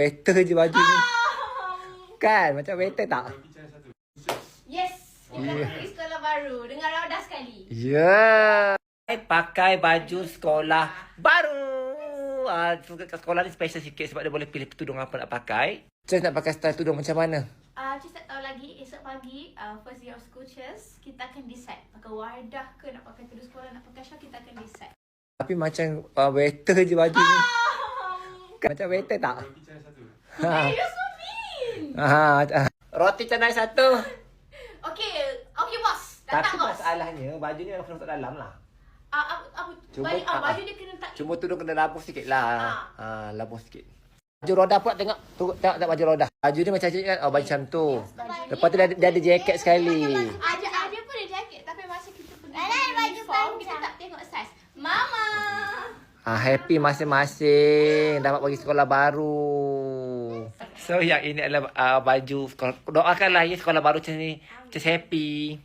Better je baju ni. Kan? Macam better tak? Yes, kita Yeah. pergi sekolah baru dengan Rauda sekali. Ya. Yeah. Pakai baju sekolah baru. Ah, uh, sekolah ni special sikit sebab dia boleh pilih tudung apa nak pakai. Cez nak pakai style tudung macam mana? Ah, uh, Cik tak tahu lagi esok pagi uh, first year of school cheers kita akan decide pakai wardah ke nak pakai tudung sekolah nak pakai shawl kita akan decide. Tapi macam uh, better je baju ni. Kan? Macam better tak? Hey, you're so mean. Ha, ha. Roti canai satu. Okay, okay bos. Tapi Datang bos. masalahnya baju ni kena masuk dalam lah. Ah, apa, apa, Cuma- balik, ah, ah, baju dia kena tak Cuma tudung kena labuh sikit lah. Ha. Ha, labuh sikit. Baju roda pula tengok. Tengok, tengok tak baju roda. Baju ni macam cik kan. Oh, baju macam tu. Lepas tu dia, ada- dia ada jaket sekali. Ada ada pun ada jaket tapi masa kita pergi Ada baju uniform, kita panjang. tak tengok saiz. Mama. Ah, happy masing-masing. Dapat pergi sekolah baru. So, yang ini adalah uh, baju. Doakanlah ya sekolah baru macam ni. Just happy.